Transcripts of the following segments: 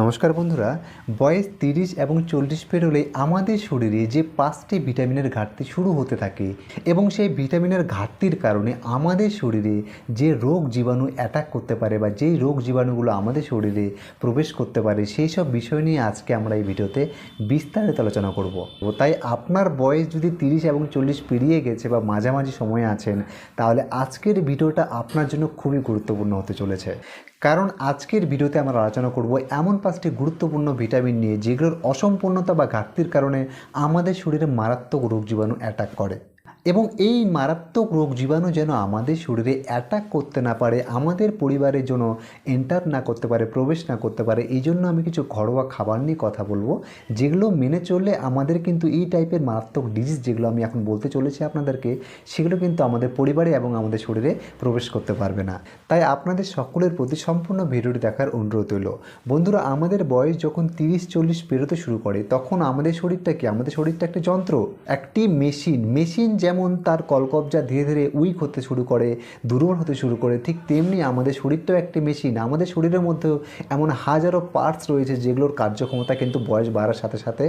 নমস্কার বন্ধুরা, বয়স তিরিশ এবং চল্লিশ পেরোলে আমাদের শরীরে যে পাঁচটি ভিটামিনের ঘাটতি শুরু হতে থাকে এবং সেই ভিটামিনের ঘাটতির কারণে আমাদের শরীরে যে রোগ জীবাণু অ্যাটাক করতে পারে বা যেই রোগ জীবাণুগুলো আমাদের শরীরে প্রবেশ করতে পারে, সেই সব বিষয় নিয়ে আজকে আমরা এই ভিডিওতে বিস্তারিত আলোচনা করব। তাই আপনার বয়স যদি তিরিশ এবং চল্লিশ পেরিয়ে গেছে বা মাঝামাঝি সময়ে আছেন, তাহলে আজকের ভিডিওটা আপনার জন্য খুবই গুরুত্বপূর্ণ হতে চলেছে। কারণ আজকের ভিডিওতে আমরা আলোচনা করব এমন পাঁচটি গুরুত্বপূর্ণ ভিটামিন নিয়ে যেগুলোর অসম্পূর্ণতা বা ঘাটতির কারণে আমাদের শরীরে মারাত্মক রোগ জীবাণু অ্যাটাক করে। এবং এই মারাত্মক রোগ জীবাণু যেন আমাদের শরীরে অ্যাটাক করতে না পারে, আমাদের পরিবারের জন্য এন্টার না করতে পারে, প্রবেশ না করতে পারে, এই জন্য আমি কিছু ঘরোয়া খাবার নিয়ে কথা বলব, যেগুলো মেনে চললে আমাদের কিন্তু এই টাইপের মারাত্মক ডিজিজ যেগুলো আমি এখন বলতে চলেছি আপনাদেরকে, সেগুলো কিন্তু আমাদের পরিবারে এবং আমাদের শরীরে প্রবেশ করতে পারবে না। তাই আপনাদের সকলের প্রতি সম্পূর্ণ ভিডিওটি দেখার অনুরোধ রইল। বন্ধুরা, আমাদের বয়স যখন তিরিশ, চল্লিশ পেরোতে শুরু করে, তখন আমাদের শরীরটা কি? আমাদের শরীরটা একটি যন্ত্র, একটি মেশিন মেশিন যেমন তার কলকবজা ধীরে ধীরে উইক হতে শুরু করে, দুর্বল হতে শুরু করে, ঠিক তেমনি আমাদের শরীরটাও একটি মেশিন আমাদের শরীরের মধ্যেও এমন হাজারো পার্টস রয়েছে যেগুলোর কার্যক্ষমতা কিন্তু বয়স বাড়ার সাথে সাথে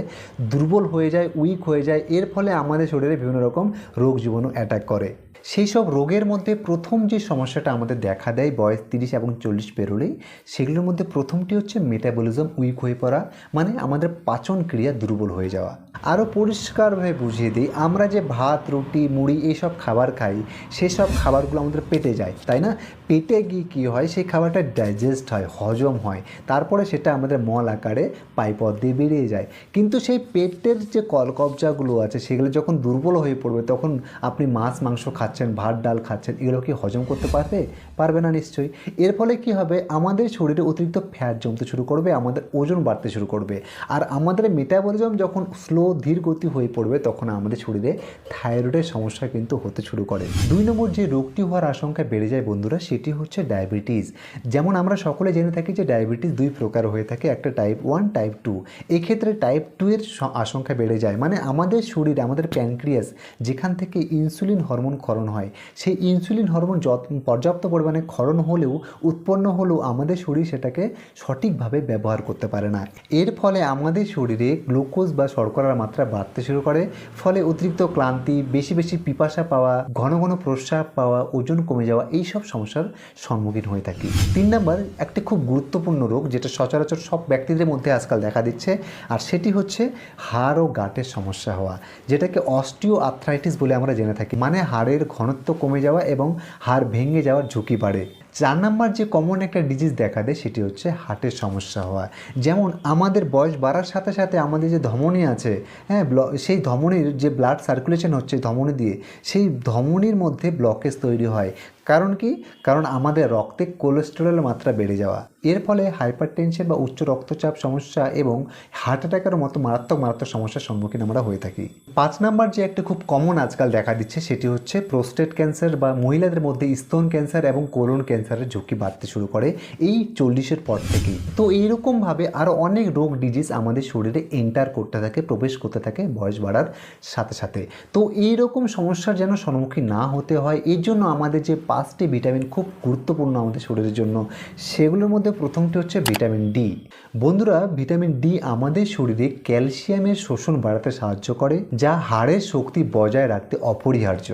দুর্বল হয়ে যায়, উইক হয়ে যায়। এর ফলে আমাদের শরীরে বিভিন্ন রকম রোগ জীবাণু অ্যাটাক করে। সেই সব রোগের মধ্যে প্রথম যে সমস্যাটা আমাদের দেখা দেয় বয়স তিরিশ এবং চল্লিশ পেরোলেই, সেগুলোর মধ্যে প্রথমটি হচ্ছে মেটাবলিজম উইক হয়ে পড়া মানে আমাদের পাচন ক্রিয়া দুর্বল হয়ে যাওয়া। আরও পরিষ্কারভাবে বুঝিয়ে দিই, আমরা যে ভাত, রুটি, মুড়ি এইসব খাবার খাই, সেসব খাবারগুলো আমাদের পেটে যায়, তাই না? পেটে গিয়ে কী হয়, সেই খাবারটা ডাইজেস্ট হয়, হজম হয়, তারপরে সেটা আমাদের মল আকারে পাইপথ দিয়ে বেরিয়ে যায়। কিন্তু সেই পেটের যে কলকবজাগুলো আছে, সেগুলো যখন দুর্বল হয়ে পড়বে, তখন আপনি মাছ, মাংস খাচ্ছেন ভাত, ডাল খাচ্ছেন, এগুলো কি হজম করতে পারবে? পারবে না নিশ্চয়ই। এর ফলে কি হবে? আমাদের শরীরে অতিরিক্ত ফ্যাট জমতে শুরু করবে, আমাদের ওজন বাড়তে শুরু করবে। আর আমাদের মেটাবলিজম যখন স্লো ধীর গতি হয়ে পড়বে, তখন আমাদের শরীরে থাইরয়েডের সমস্যা কিন্তু হতে শুরু করে। দুই নম্বর যে রোগটি হওয়ার আশঙ্কা বেড়ে যায় বন্ধুরা, সেটি হচ্ছে ডায়াবেটিস যেমন আমরা সকলে জেনে থাকি যে ডায়াবেটিস দুই প্রকার হয়ে থাকে, একটা টাইপ ওয়ান টাইপ টু এক্ষেত্রে টাইপ টু এর আশঙ্কা বেড়ে যায়। মানে আমাদের শরীরে, আমাদের প্যানক্রিয়াস যেখান থেকে ইনসুলিন হরমোন ক্ষরণ হয়। সেই ইনসুলিন হরমোন পর্যাপ্ত পরিমাণে ক্ষরণ হলেও উৎপন্ন হলেও আমাদের শরীর সেটাকে সঠিকভাবে ব্যবহার করতে পারে না। এর ফলে আমাদের শরীরে গ্লুকোজ বা শর্করার মাত্রা বাড়তে শুরু করে, ফলে অতিরিক্ত ক্লান্তি, বেশি বেশি পিপাসা পাওয়া, ঘন ঘন প্রস্রাব পাওয়া, ওজন কমে যাওয়া এই সব সমস্যার সম্মুখীন হয়ে থাকি। তিন নম্বর, একটি খুব গুরুত্বপূর্ণ রোগ যেটা সচরাচর সব ব্যক্তিদের মধ্যে আজকাল দেখা দিচ্ছে, আর সেটি হচ্ছে হাড় ও গাঁটের সমস্যা হওয়া, যেটাকে অস্টিও আর্থ্রাইটিস বলে আমরা জেনে থাকি। মানে হাড়ের ঘনত্ব কমে যাওয়া এবং হাড় ভেঙে যাওয়ার ঝুঁকি বাড়ে। চার নাম্বার যে কমন একটা ডিজিজ দেখা দেয় সেটি হচ্ছে হার্টের সমস্যা হওয়া। যেমন আমাদের বয়স বাড়ার সাথে সাথে আমাদের যে ধমনী আছে হ্যাঁ সেই ধমনীর যে ব্লাড সার্কুলেশন হচ্ছে ধমনী দিয়ে, সেই ধমনীর মধ্যে ব্লকেজ তৈরি হয়। কারণ কি? কারণ আমাদের রক্তে কোলেস্টেরলের মাত্রা বেড়ে যাওয়া। এর ফলে হাইপার টেনশন বা উচ্চ রক্তচাপ সমস্যা এবং হার্ট অ্যাটাকের মতো মারাত্মক মারাত্মক সমস্যার সম্মুখীন আমরা হয়ে থাকি। পাঁচ নাম্বার যে একটা খুব কমন আজকাল দেখা দিচ্ছে সেটি হচ্ছে প্রোস্টেট ক্যান্সার বা মহিলাদের মধ্যে স্তন ক্যান্সার এবং কোলন ক্যান্সারের ঝুঁকি বাড়তে শুরু করে এই চল্লিশের পর থেকেই। তো এইরকমভাবে আরও অনেক রোগ ডিজিজ আমাদের শরীরে এন্টার করতে থাকে, প্রবেশ করতে থাকে বয়স বাড়ার সাথে সাথে। তো এইরকম সমস্যার যেন সম্মুখীন না হতে হয়, এর জন্য আমাদের যে পাঁচটি ভিটামিন খুব গুরুত্বপূর্ণ আমাদের শরীরের জন্য। সেগুলোর মধ্যে প্রথমটি হচ্ছে ভিটামিন ডি। বন্ধুরা, ভিটামিন ডি আমাদের শরীরে ক্যালসিয়ামের শোষণ বাড়াতে সাহায্য করে, যা হাড়ের শক্তি বজায় রাখতে অপরিহার্য।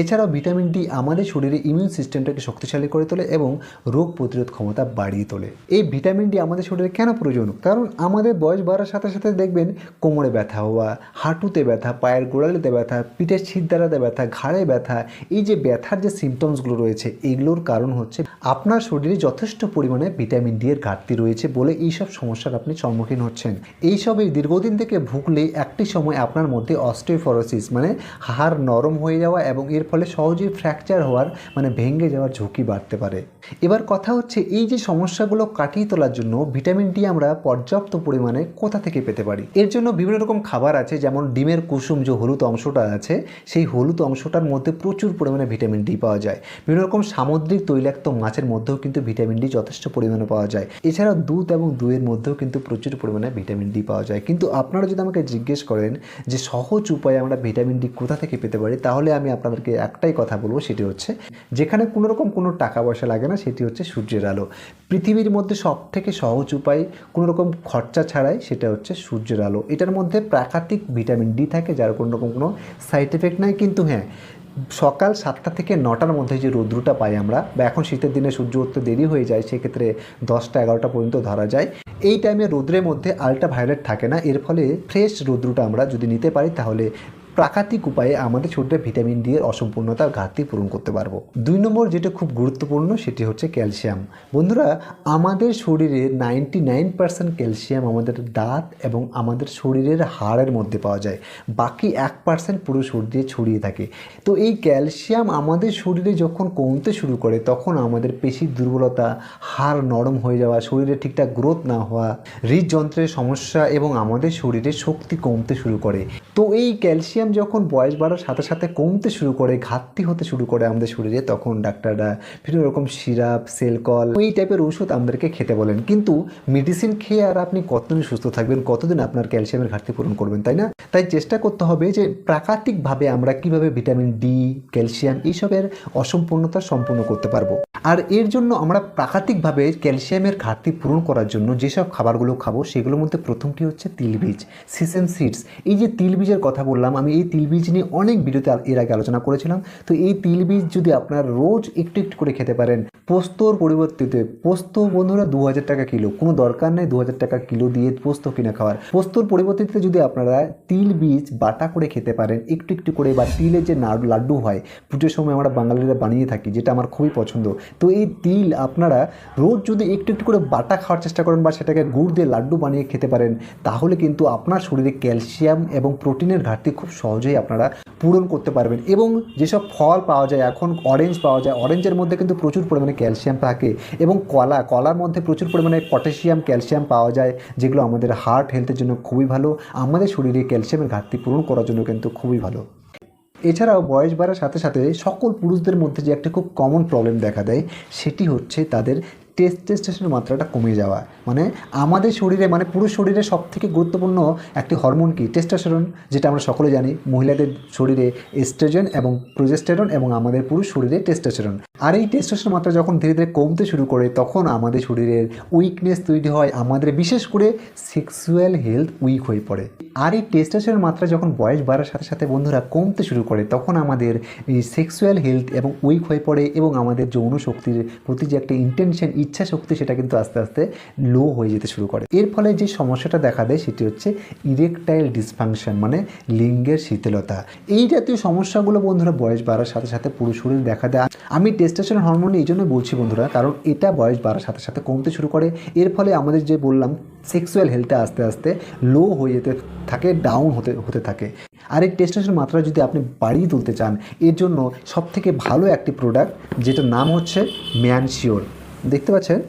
এছাড়াও ভিটামিন ডি আমাদের শরীরে ইমিউন সিস্টেমটাকে শক্তিশালী করে তোলে এবং রোগ প্রতিরোধ ক্ষমতা বাড়িয়ে তোলে। এই ভিটামিন ডি আমাদের শরীরে কেন প্রয়োজন? কারণ আমাদের বয়স বাড়ার সাথে সাথে দেখবেন কোমরে ব্যথা হওয়া, হাঁটুতে ব্যথা, পায়ের গোড়ালিতে ব্যথা, পিঠের ছিদ্দারাতে ব্যথা, ঘাড়ে ব্যথা, এই যে ব্যথার যে সিমটমসগুলো রয়েছে, এগুলোর কারণ হচ্ছে আপনার শরীরে যথেষ্ট পরিমাণে ভিটামিন ডি এর ঘাটতি রয়েছে বলে এইসব সমস্যার আপনি সম্মুখীন হচ্ছেন। এইসব এই দীর্ঘদিন থেকে ভুগলে একটি সময় আপনার মধ্যে অস্টিওফরোসিস মানে হাড় নরম হয়ে যাওয়া এবং এর ফলে সহজেই ফ্র্যাকচার হওয়ার মানে ভেঙে যাওয়ার ঝুঁকি বাড়তে পারে। এবার কথা হচ্ছে, এই যে সমস্যাগুলো কাটিয়ে তোলার জন্য ভিটামিন ডি আমরা পর্যাপ্ত পরিমাণে কোথা থেকে পেতে পারি? এর জন্য বিভিন্ন রকম খাবার আছে, যেমন ডিমের কুসুম যে হলুদ অংশটা আছে, সেই হলুদ অংশটার মধ্যে প্রচুর পরিমাণে ভিটামিন ডি পাওয়া যায়। বিভিন্ন রকম সামুদ্রিক তৈলাক্ত মাছের মধ্যেও কিন্তু ভিটামিন ডি যথেষ্ট পরিমাণে পাওয়া যায়। এছাড়া দুধ এবং দইয়ের মধ্যেও কিন্তু প্রচুর পরিমাণে ভিটামিন ডি পাওয়া যায়। কিন্তু আপনারা যদি আমাকে জিজ্ঞেস করেন যে সহজ উপায়ে আমরা ভিটামিন ডি কোথা থেকে পেতে পারি, তাহলে আমি আপনাদেরকে আপনাদেরকে একটাই কথা বলব, সেটি হচ্ছে যেখানে কোনো রকম কোনো টাকা পয়সা লাগে না, সেটি হচ্ছে সূর্যের আলো। পৃথিবীর মধ্যে সব থেকে সহজ উপায় কোনো রকম খরচা ছাড়াই সেটা হচ্ছে সূর্যের আলো। এটার মধ্যে প্রাকৃতিক ভিটামিন ডি থাকে, যার কোনো রকম কোনো সাইড এফেক্ট নাই, কিন্তু হ্যাঁ সকাল সাতটা থেকে নটার মধ্যে যে রৌদ্রটা পাই আমরা, বা এখন শীতের দিনে সূর্য উঠতে দেরি হয়ে যায়, সেক্ষেত্রে দশটা এগারোটা পর্যন্ত ধরা যায়। এই টাইমে রৌদ্রের মধ্যে আলট্রা ভায়োলেট থাকে না, এর ফলে ফ্রেশ রৌদ্রটা আমরা যদি নিতে পারি, তাহলে প্রাকৃতিক উপায়ে আমাদের শরীরে ভিটামিন ডি এর অসম্পূর্ণতার ঘাটতি পূরণ করতে পারব। দুই নম্বর যেটা খুব গুরুত্বপূর্ণ, সেটি হচ্ছে ক্যালসিয়াম। বন্ধুরা, আমাদের শরীরে নাইনটি নাইন পার্সেন্ট ক্যালসিয়াম আমাদের দাঁত এবং আমাদের শরীরের হাড়ের মধ্যে পাওয়া যায়। বাকি এক পার্সেন্ট পুরো শরীরে ছড়িয়ে থাকে। তো এই ক্যালসিয়াম আমাদের শরীরে যখন কমতে শুরু করে, তখন আমাদের পেশির দুর্বলতা, হাড় নরম হয়ে যাওয়া, শরীরে ঠিকঠাক গ্রোথ না হওয়া, হৃদযন্ত্রের সমস্যা এবং আমাদের শরীরে শক্তি কমতে শুরু করে। তো এই ক্যালসিয়াম যখন বয়স বাড়ার সাথে সাথে কমতে শুরু করে, ঘাটতি হতে শুরু করে আমাদের শরীরে, তখন ডাক্তাররা বিভিন্ন রকম সিরাপ, সেলকল, এই টাইপের ওষুধ আমাদেরকে খেতে বলেন। কিন্তু মেডিসিন খেয়ে আর আপনি কতদিন সুস্থ থাকবেন, কতদিন আপনার ক্যালসিয়ামের ঘাটতি পূরণ করবেন, তাই না? তাই চেষ্টা করতে হবে যে প্রাকৃতিকভাবে আমরা কীভাবে ভিটামিন ডি ক্যালসিয়াম এইসবের অসম্পূর্ণতা সম্পূর্ণ করতে পারব। আর এর জন্য আমরা প্রাকৃতিকভাবে ক্যালসিয়ামের ঘাটতি পূরণ করার জন্য যেসব খাবারগুলো খাব, সেগুলোর মধ্যে প্রথমটি হচ্ছে তিলবীজ সিসেম সিডস এই যে তিলবীজের কথা বললাম, আমি এই তিল বীজ নিয়ে অনেক ভিডিওতে এর আগে আলোচনা করেছিলাম। তো এই তিল বীজ যদি আপনার রোজ একটু একটু করে খেতে পারেন, পোস্তর পরিবর্তিতে পোস্ত বন্ধুরা দু হাজার টাকা কিলো, কোনো দরকার নেই দু হাজার টাকা কিলো দিয়ে পোস্ত কিনে খাওয়ার। পোস্তর পরিবর্তিতে যদি আপনারা তিল বীজ বাটা করে খেতে পারেন, একটু একটু করে বা তিলের যে নাড়ু লাড্ডু হয়, পুজোর সময় আমরা বাঙালিরা বানিয়ে থাকি, যেটা আমার খুবই পছন্দ। তো এই তিল আপনারা রোজ যদি একটু একটু করে বাটা খাওয়ার চেষ্টা করেন বা সেটাকে গুড় দিয়ে লাড্ডু বানিয়ে খেতে পারেন, তাহলে কিন্তু আপনার শরীরে ক্যালসিয়াম এবং প্রোটিনের ঘাটতি খুব সহজেই আপনারা পূরণ করতে পারবেন। এবং যেসব ফল পাওয়া যায়, এখন অরেঞ্জ পাওয়া যায় অরেঞ্জের মধ্যে কিন্তু প্রচুর পরিমাণে ক্যালসিয়াম থাকে এবং কলা, কলার মধ্যে প্রচুর পরিমাণে পটাশিয়াম ক্যালসিয়াম পাওয়া যায়, যেগুলো আমাদের হার্ট হেলথের জন্য খুবই ভালো, আমাদের শরীরে ক্যালসিয়ামের ঘাটতি পূরণ করার জন্য কিন্তু খুবই ভালো। এছাড়াও বয়স বাড়ার সাথে সাথে সকল পুরুষদের মধ্যে যে একটা খুব কমন প্রবলেম দেখা দেয়, সেটি হচ্ছে তাদের টেস্টেস্টেশনের মাত্রাটা কমে যাওয়া। মানে আমাদের শরীরে মানে পুরুষ শরীরে সব থেকে গুরুত্বপূর্ণ একটি হরমোন কি? টেস্টোস্টেরন যেটা আমরা সকলে জানি, মহিলাদের শরীরে এস্ট্রোজেন এবং প্রোজেস্টেরন এবং আমাদের পুরুষ শরীরে টেস্টোস্টেরন আর এই টেস্টোস্টেরন মাত্রা যখন ধীরে ধীরে কমতে শুরু করে, তখন আমাদের শরীরের উইকনেস তৈরি হয়, আমাদের বিশেষ করে সেক্সুয়াল হেলথ উইক হয়ে পড়ে। আর এই টেস্টোস্টেরন মাত্রা যখন বয়স বাড়ার সাথে সাথে বন্ধুরা কমতে শুরু করে, তখন আমাদের এই সেক্সুয়াল হেলথ এবং উইক হয়ে পড়ে এবং আমাদের যৌন শক্তির প্রতি যে একটা ইন্টেনশন শক্তি সেটা কিন্তু আস্তে আস্তে লো হয়ে যেতে শুরু করে। এর ফলে যে সমস্যাটা দেখা দেয় সেটি হচ্ছে ইরেকটাইল ডিসফাংশন মানে লিঙ্গের শীতলতা। এই জাতীয় সমস্যাগুলো বন্ধুরা বয়স বাড়ার সাথে সাথে পুরো শরীর দেখা দেয়। আমি টেস্টোস্টেরন হরমোন এই জন্য বলছি বন্ধুরা, কারণ এটা বয়স বাড়ার সাথে সাথে কমতে শুরু করে। এর ফলে আমাদের যে বললাম সেক্সুয়াল হেলথটা আস্তে আস্তে লো হয়ে যেতে থাকে ডাউন হতে হতে থাকে। আর এই টেস্টোস্টেরন মাত্রা যদি আপনি বাড়িয়ে তুলতে চান, এর জন্য সবথেকে ভালো একটি প্রোডাক্ট যেটার নাম হচ্ছে ম্যানশিওর দেখতে পাচ্ছেন?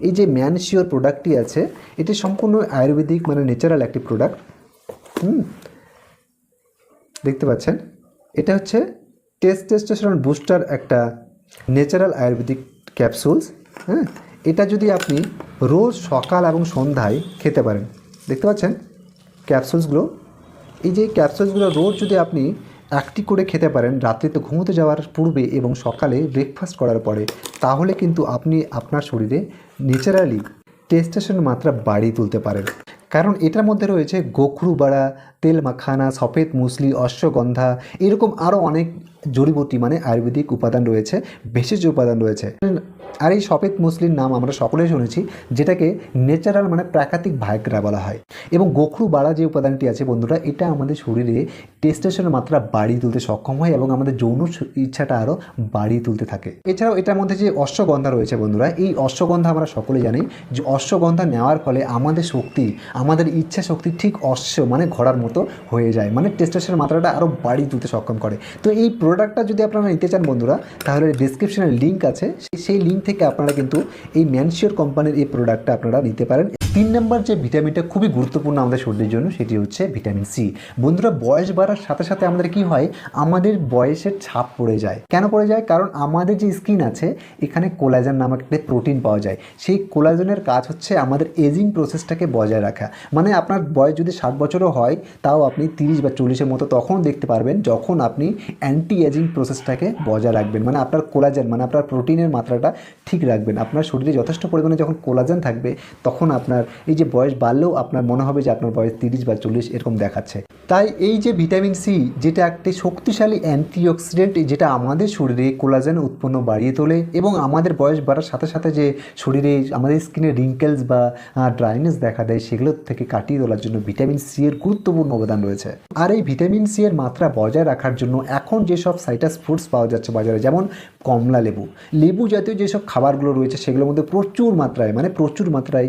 এই যে ম্যানশিওর প্রোডাক্টটি আছে, এটি সম্পূর্ণ আয়ুর্বেদিক মানে ন্যাচারাল একটি প্রোডাক্ট। হুম? দেখতে পাচ্ছেন? এটা হচ্ছে টেস্টেস্টোস্টেরন বুস্টার একটা ন্যাচারাল আয়ুর্বেদিক ক্যাপসুলস। হ্যাঁ? এটা যদি আপনি রোজ সকাল এবং সন্ধ্যায় খেতে পারেন, দেখতে পাচ্ছেন ক্যাপসুলসগুলো? এই যে ক্যাপসুলসগুলো রোজ যদি আপনি একটি করে খেতে পারেন রাত্রিতে ঘুমোতে যাওয়ার পূর্বে এবং সকালে ব্রেকফাস্ট করার পরে। তাহলে কিন্তু আপনি আপনার শরীরে ন্যাচারালি টেস্টেশন মাত্রা বাড়িয়ে তুলতে পারেন। কারণ এটার মধ্যে রয়েছে গোখরু বাড়া তেল মাখানা সফেদ মুসলি, অশ্বগন্ধা, এরকম আরও অনেক জড়িবটি মানে আয়ুর্বেদিক উপাদান রয়েছে, ভেষজ উপাদান রয়েছে। আর এই সফেদ মুসলির নাম আমরা সকলেই শুনেছি, যেটাকে ন্যাচারাল মানে প্রাকৃতিক ভাইগ্রা বলা হয়। এবং গোখরু বাড়া যে উপাদানটি আছে বন্ধুরা, এটা আমাদের শরীরে টেস্টেশনের মাত্রা বাড়িয়ে তুলতে সক্ষম হয় এবং আমাদের যৌন ইচ্ছাটা আরও বাড়িয়ে তুলতে থাকে। এছাড়াও এটার মধ্যে যে অশ্বগন্ধা রয়েছে বন্ধুরা, এই অশ্বগন্ধা আমরা সকলে জানি যে অশ্বগন্ধা নেওয়ার ফলে আমাদের শক্তি আমাদের ইচ্ছা শক্তি ঠিক অশ্ব মানে ঘোড়ার মতো হয়ে যায়। মানে টেস্টেশনের মাত্রাটা আরও বাড়িয়ে তুলতে সক্ষম করে। তো এই প্রোডাক্টটা যদি আপনারা নিতে চান বন্ধুরা, তাহলে ডিসক্রিপশনের লিঙ্ক আছে। সেই লিঙ্ক থেকে আপনারা কিন্তু এই ম্যানশিওর কোম্পানির এই প্রোডাক্টটা আপনারা নিতে পারেন। তিন নম্বর যে ভিটামিনটা খুবই গুরুত্বপূর্ণ আমাদের শরীরের জন্য, সেটি হচ্ছে ভিটামিন সি। বন্ধুরা, বয়স বাড়ার সাথে সাথে আমাদের কি হয়? আমাদের বয়সের ছাপ পড়ে যায়। কেন পড়ে যায়? কারণ আমাদের যে স্কিন আছে, এখানে কোলাজেন নামক একটা প্রোটিন পাওয়া যায়। সেই কোলাজেনের কাজ হচ্ছে আমাদের এজিং প্রসেসটাকে বজায় রাখা। মানে আপনার বয়স যদি ষাট বছরও হয়, তাও আপনি তিরিশ বা চল্লিশের মতো তখন দেখতে পারবেন যখন আপনি অ্যান্টি এজিং প্রসেসটাকে বজায় রাখবেন। মানে আপনার কোলাজেন মানে আপনার প্রোটিনের মাত্রাটা ঠিক রাখবেন। আপনার শরীরে যথেষ্ট পরিমাণে যখন কোলাজেন থাকবে, তখন আপনার এই যে বয়স বাড়লেও আপনার মনে হবে যে আপনার বয়স তিরিশ বা চল্লিশ এরকম দেখাচ্ছে। তাই এই যে ভিটামিন সি, যেটা একটি শক্তিশালী অ্যান্টিঅক্সিডেন্ট, যেটা আমাদের শরীরে কোলাজেন উৎপন্ন বাড়িয়ে তোলে এবং আমাদের বয়স বাড়ার সাথে সাথে যে শরীরে আমাদের স্কিনে রিঙ্কেলস বা ড্রাইনেস দেখা দেয়, সেগুলো থেকে কাটিয়ে তোলার জন্য ভিটামিন সি এর গুরুত্বপূর্ণ অবদান রয়েছে। আর এই ভিটামিন সি এর মাত্রা বজায় রাখার জন্য এখন যেসব সাইটাস ফ্রুটস পাওয়া যাচ্ছে বাজারে, যেমন কমলা লেবু। লেবু জাতীয় যেসব খাবারগুলো রয়েছে, সেগুলোর মধ্যে প্রচুর মাত্রায় মানে প্রচুর মাত্রায়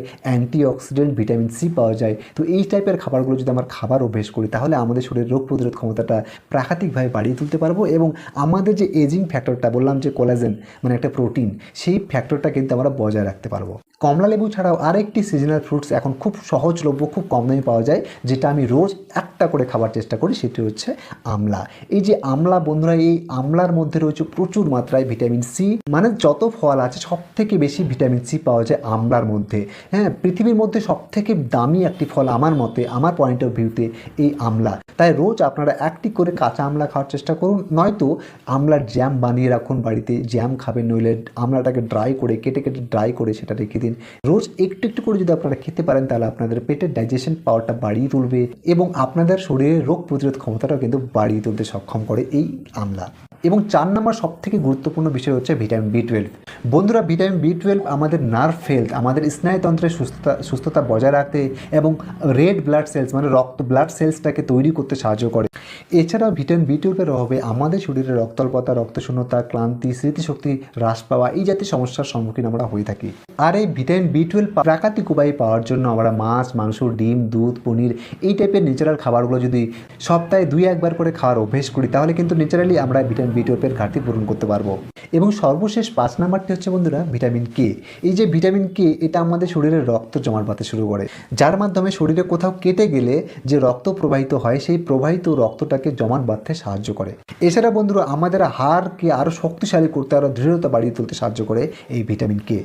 অ্যান্টিঅক্সিডেন্ট, ভিটামিন সি পাওয়া যায়। তো এই টাইপের খাবারগুলো যদি আমরা খাবার অভ্যেস করি, তাহলে আমাদের শরীরের রোগ প্রতিরোধ ক্ষমতাটা প্রাকৃতিকভাবে বাড়িয়ে তুলতে পারব এবং আমাদের যে এজিং ফ্যাক্টরটা বললাম যে কোলাজেন মানে একটা প্রোটিন সেই ফ্যাক্টরটা কিন্তু আমরা বজায় রাখতে পারব। কমলা লেবু ছাড়াও আরেকটি সিজনাল ফ্রুটস এখন খুব সহজলভ্য খুব কম দামে পাওয়া যায়, যেটা আমি রোজ একটা করে খাবার চেষ্টা করি, সেটি হচ্ছে আমলা। এই যে আমলা, বন্ধুরা, এই আমলার মধ্যে রয়েছে প্রচুর মাত্রায় ভিটামিন সি মানে যত ফল আছে সব থেকে বেশি ভিটামিন সি পাওয়া যায় আমলার মধ্যে। হ্যাঁ পৃথিবীর মধ্যে সব থেকে দামি একটি ফল আমার মতে, আমার পয়েন্ট অফ ভিউতে এই আমলা। তাই রোজ আপনারা একটি করে কাঁচা আমলা খাওয়ার চেষ্টা করুন, নয়তো আমলার জ্যাম বানিয়ে রাখুন বাড়িতে জ্যাম খাবেন নইলে আমলাটাকে ড্রাই করে, কেটে কেটে ড্রাই করে সেটা রেখে দিন। রোজ একটু একটু করে যদি আপনারা খেতে পারেন, তাহলে আপনাদের পেটের ডাইজেশন পাওয়ারটা বাড়িয়ে তুলবে এবং আপনাদের শরীরের রোগ প্রতিরোধ ক্ষমতাটাও কিন্তু বাড়িয়ে তুলতে সক্ষম করে এই আমলা। এবং চার নম্বর সব থেকে গুরুত্বপূর্ণ বিষয় হচ্ছে ভিটামিন বি টুয়েলভ বন্ধুরা ভিটামিন বি টুয়েলভ আমাদের নার্ভ হেলথ আমাদের স্নায়ুতন্ত্রের সুস্থতা সুস্থতা বজায় রাখতে এবং রেড ব্লাড সেলস মানে রক্ত ব্লাড সেলসটাকে তৈরি করতে সাহায্য করে। এছাড়াও ভিটামিন বি টুয়েলভের অভাবে আমাদের শরীরে রক্তল্পতা, রক্তশূন্যতা, ক্লান্তি, স্মৃতিশক্তি হ্রাস পাওয়া এই জাতীয় সমস্যার সম্মুখীন আমরা হয়ে থাকি। আর এই ভিটামিন বি টুয়েলভ প্রাকৃতিক উপায়ে পাওয়ার জন্য আমরা মাছ, মাংস, ডিম, দুধ, পনির এই টাইপের ন্যাচারাল খাবারগুলো যদি সপ্তাহে দুই একবার করে খাওয়ার অভ্যেস করি, তাহলে কিন্তু ন্যাচারালি আমরা ভিটামিন বি টুয়েলভের ঘাটতি পূরণ করতে পারব। এবং সর্বশেষ পাঁচ নাম্বারটি হচ্ছে, বন্ধুরা, ভিটামিন কে এই যে ভিটামিন কে এটা আমাদের শরীরে রক্ত জমার পাতে শুরু করে। যার মাধ্যমে শরীরে কোথাও কেটে গেলে যে রক্ত প্রবাহিত হয়, সেই প্রবাহিত রক্তটাকে জমাট বাঁধতে সাহায্য করে। এছাড়া, বন্ধুরা, আমাদের হাড়কে আরও শক্তিশালী করতে, আরও দৃঢ়তা বাড়িয়ে তুলতে সাহায্য করে এই ভিটামিন কে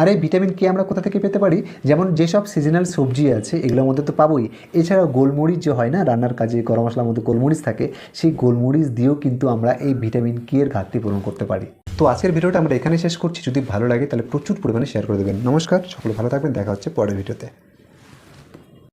আর এই ভিটামিন কে আমরা কোথা থেকে পেতে পারি? যেমন যেসব সিজনাল সবজি আছে, এগুলোর মধ্যে তো পাবোই। এছাড়াও গোলমরিচ যে হয় না, রান্নার কাজে গরম মশলার মধ্যে গোলমরিচ থাকে, সেই গোলমরিচ দিয়েও কিন্তু আমরা এই ভিটামিন কে এর ঘাটতি পূরণ করতে পারি। তো আজকের ভিডিওটা আমরা এখানে শেষ করছি। যদি ভালো লাগে তাহলে প্রচুর পরিমাণে শেয়ার করে দেবেন। নমস্কার, সকলে ভালো থাকবেন। দেখা হচ্ছে পরের ভিডিওতে।